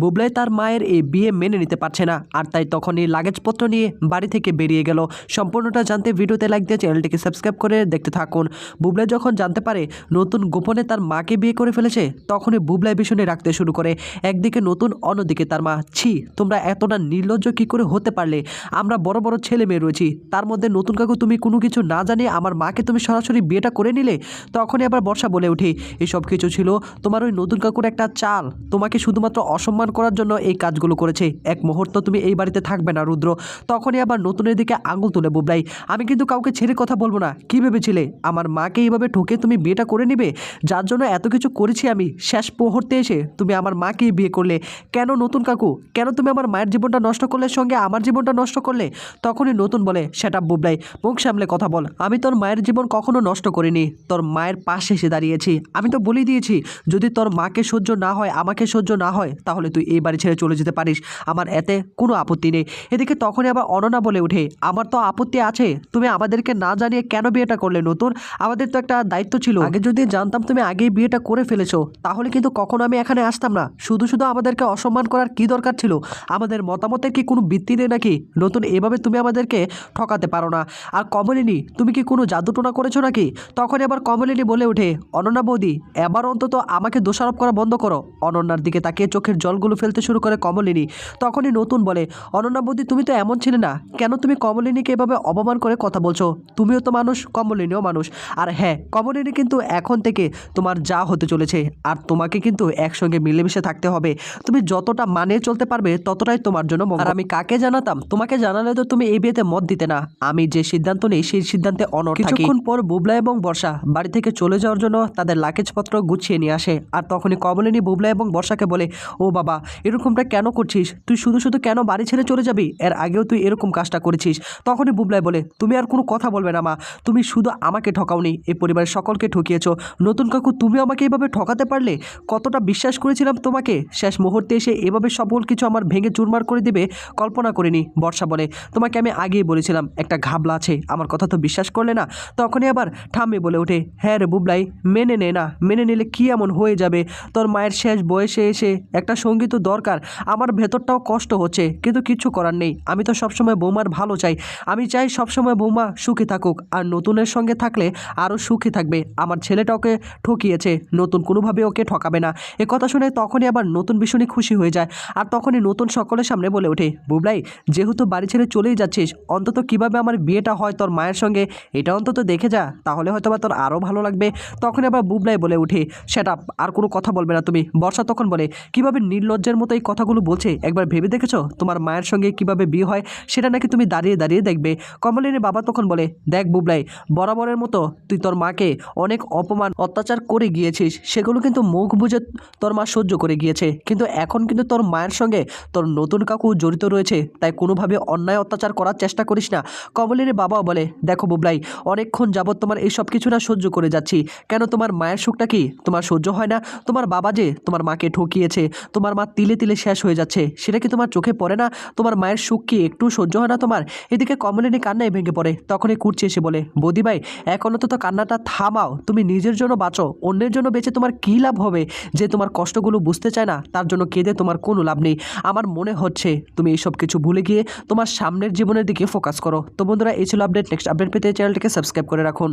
বুবলাই তার মায়ের এই বিয়ে মেনে নিতে পারছে না, আর তাই তখনই লাগেজপত্র নিয়ে বাড়ি থেকে বেরিয়ে গেল। সম্পূর্ণটা জানতে ভিডিওতে লাইক দিয়ে চ্যানেলটিকে সাবস্ক্রাইব করে দেখতে থাকুন। বুবলাই যখন জানতে পারে নতুন গোপনে তার মাকে বিয়ে করে ফেলেছে, তখনই বুবলাই ভীষণে রাখতে শুরু করে। একদিকে নতুন, অন্যদিকে তার মা, ছি, তোমরা এতটা নির্লজ্জ কী করে হতে পারলে? আমরা বড় বড় ছেলে মেয়ে রয়েছি, তার মধ্যে নতুন কাকু তুমি কোনো কিছু না জানিয়ে আমার মাকে তুমি সরাসরি বিয়েটা করে নিলে? তখনই আবার বর্ষা বলে উঠি এসব কিছু ছিল তোমার ওই নতুন কাকুর একটা চাল, তোমাকে শুধুমাত্র অসম্মান করার জন্য এই কাজগুলো করেছে। এক মুহূর্ত তুমি এই বাড়িতে থাকবে না, রুদ্র। তখনই আবার নতুনের দিকে আঙুল তুলে বুবলাই। আমি কিন্তু কাউকে ছেড়ে কথা বলব না। কি ভেবেছিলে? আমার মাকে এইভাবে ঠকে তুমি বিয়েটা করে নিবে? যার জন্য এত কিছু করেছি আমি, শেষ মুহূর্তে এসে তুমি আমার মাকে বিয়ে করলে। কেন নতুন কাকু? কেন তুমি আমার মায়ের জীবনটা নষ্ট করলে, সঙ্গে আমার জীবনটা নষ্ট করলে? তখনই নতুন বলে, সেটা বুবলাই, মুখ সামলে কথা বল। আমি তোর মায়ের জীবন কখনো নষ্ট করিনি। তোর মায়ের পাশে এসে দাঁড়িয়েছি। আমি তো বলেই দিয়েছি, যদি তোর মাকে সহ্য না হয়, আমাকে সহ্য না হয়, তাহলে তুই এই বাড়ি ছেড়ে চলে যেতে পারিস। আমার এতে কোনো আপত্তি নেই। এদিকে তখনই আবার অননা বলে ওঠে, আমার তো আপত্তি আছে। তুমি আমাদেরকে না জানিয়ে কেন বিয়েটা করলে নতুন? আমাদের তো একটা দায়িত্ব ছিল। আগে যদি জানতাম তুমি আগেই বিয়েটা করে ফেলেছো, তাহলে কিন্তু কখনো আমি এখানে আসতাম না। শুধু শুধু আমাদেরকে অসম্মান করার কি দরকার ছিল? আমাদের মতামতের কি কোনো ভিত্তি নেই নাকি? নতুন এভাবে তুমি আমাদেরকে ঠকাতে পারো না। আর কমলিনী, তুমি কি কোনো জাদুটোনা করেছ নাকি? তখন আবার কমলিনী বলে ওঠে, অনন্যা বৌদি, এবার অন্তত আমাকে দোষারোপ করা বন্ধ করো। অনন্যার দিকে তাকিয়ে চোখের জলগুলো ফেলতে শুরু করে কমলিনী। তখনই নতুন বলে, অনন্যা বৌদি, তুমি তো এমন ছিলে না। কেন তুমি কমলিনীকে এভাবে অপমান করে কথা বলছো? তুমিও তো মানুষ, কমলিনীও মানুষ। আর হ্যাঁ কমলিনী কিন্তু এখন থেকে তোমার যা হতে চলেছে, আর তোমাকে কিন্তু একসঙ্গে মিলেমিশে থাকতে হবে। তুমি যতটা মানিয়ে চলতে পারবে, ততটাই তোমার জন্য আর আমি কাকে জানাতাম? তোমাকে জানালে তো তুমি এই বিয়েতে মত দিতে না। আমি যে সিদ্ধান্ত নেই, সেই সিদ্ধান্তে অনর কিছুক্ষণ পর বুবলা এবং বর্ষা বাড়ি থেকে চলে যাওয়ার জন্য তাদের লাগেজপত্র গুছিয়ে নিয়ে আসে। আর তখনই কমলিনী বুবলা এবং বর্ষাকে বলে, ও বাবা এরকমটা কেন করছিস? তুই শুধু শুধু কেন বাড়ি ছেড়ে চলে যাবি? এর আগেও তুই এরকম কাজটা করেছিস। তখনই বুবলাই বলে, তুমি আর কোনো কথা বলবে না মা। তুমি শুধু আমাকে ঠকাওনি। এই পরিবারের সকলকে ঠকিয়েছ। নতুন কাকু, তুমি আমাকে এভাবে ঠকাতে পারলে? কতটা বিশ্বাস করেছিলাম তোমাকে। শেষ মুহূর্তে এসে এভাবে সকল কিছু আমার ভেঙে চুরমার করে দেবে, কল্পনা করিনি। বর্ষা বলে, তোমাকে আমি আগেই বলেছিলাম, একটা ঘাবলা আছে, আমার কথা তো বিশ্বাস করলে না? তখনই আবার ঠাম্মি বলে ওঠে হ্যাঁ রে বুবলাই, মেনে নে না। মেনে নিলে কি এমন হয়ে যাবে? তোর মায়ের শেষ বয়সে এসে একটা সংগীত দরকার। আমার ভেতরটাও কষ্ট হচ্ছে, কিন্তু কিছু করার নেই। আমি তো সবসময় বৌমার ভালো চাই। আমি চাই সবসময় বৌমা সুখী থাকুক, আর নতুনের সঙ্গে থাকলে আরও সুখী থাকবে। আমার ছেলেটা ওকে ঠকিয়েছে, নতুন কোনোভাবে ওকে ঠকাবে না। এ কথা শুনে তখনই আবার নতুন ভীষণই খুশি হয়ে যায়, আর তখনই নতুন সকলের সামনে বলে ওঠে, বুবলাই, যেহেতু বাড়ি ছেড়ে চলেই যাচ্ছিস, অন্তত কীভাবে আমার বিয়েটা হয় তোর মায়ের সঙ্গে? এটা অন্তত দেখে যা, তাহলে হয়তো বা তোর আরও ভালো লাগবে। তখন আবার বুবলাই বলে উঠে সেটা আর কোনো কথা বলবে না তুমি। বর্ষা তখন বলে, কীভাবে নির্লজ্জের মতো এই কথাগুলো বলছে। একবার ভেবে দেখেছ? তোমার মায়ের সঙ্গে কীভাবে বিয়ে হয় সেটা নাকি তুমি দাঁড়িয়ে দাঁড়িয়ে দেখবে। কমলিনীর বাবা তখন বলে, দেখ বুবলাই, বরাবরের মতো তুই তোর মাকে অনেক অপমান, অত্যাচার করে গিয়েছিস। সেগুলো কিন্তু মুখ বুঝে তোর মা সহ্য করে গিয়েছে। কিন্তু এখন কিন্তু তোর মায়ের সঙ্গে তোর নতুন কাকু জড়িত রয়েছে, তাই কোনোভাবে অন্যায়, অত্যাচার করার চেষ্টা করিস না। কমলিনীর বাবাও বলে, দেখো বুবলাই, অনেকক্ষণ যাবৎ তোমার এই সব কিছু না সহ্য করে যাচ্ছি। কেন তোমার মায়ের সুখটা কি? তোমার সহ্য হয় না? তোমার বাবা যে তোমার মাকে ঠকিয়েছে, তোমার মা তিলে তিলে শেষ হয়ে যাচ্ছে। সেটা কি তোমার চোখে পড়ে না? তোমার মায়ের সুখ কি একটু সহ্য হয় না তোমার? এদিকে কমলিনী কান্নায় ভেঙে পড়ে। তখনই কুর্চি এসে বলে, বৌদি ভাই, এখন তো কান্নাটা থামাও। তুমি নিজের জন্য বাঁচো, অন্যের জন্য বেঁচে তোমার কী লাভ হবে? যে তোমার কষ্টগুলো বুঝতে চায় না, তার জন্য কেঁদে তোমার কোনো লাভ নেই। আমার মনে হচ্ছে তুমি এইসব কিছু ভুলে গিয়ে তোমার সামনের জীবনের দিকে ফোকাস করো। তো বন্ধুরা, এই ছিল আপডেট নেক্সট আপডেট পেতে চ্যানেলটিকে সাবস্ক্রাইব করে রাখুন।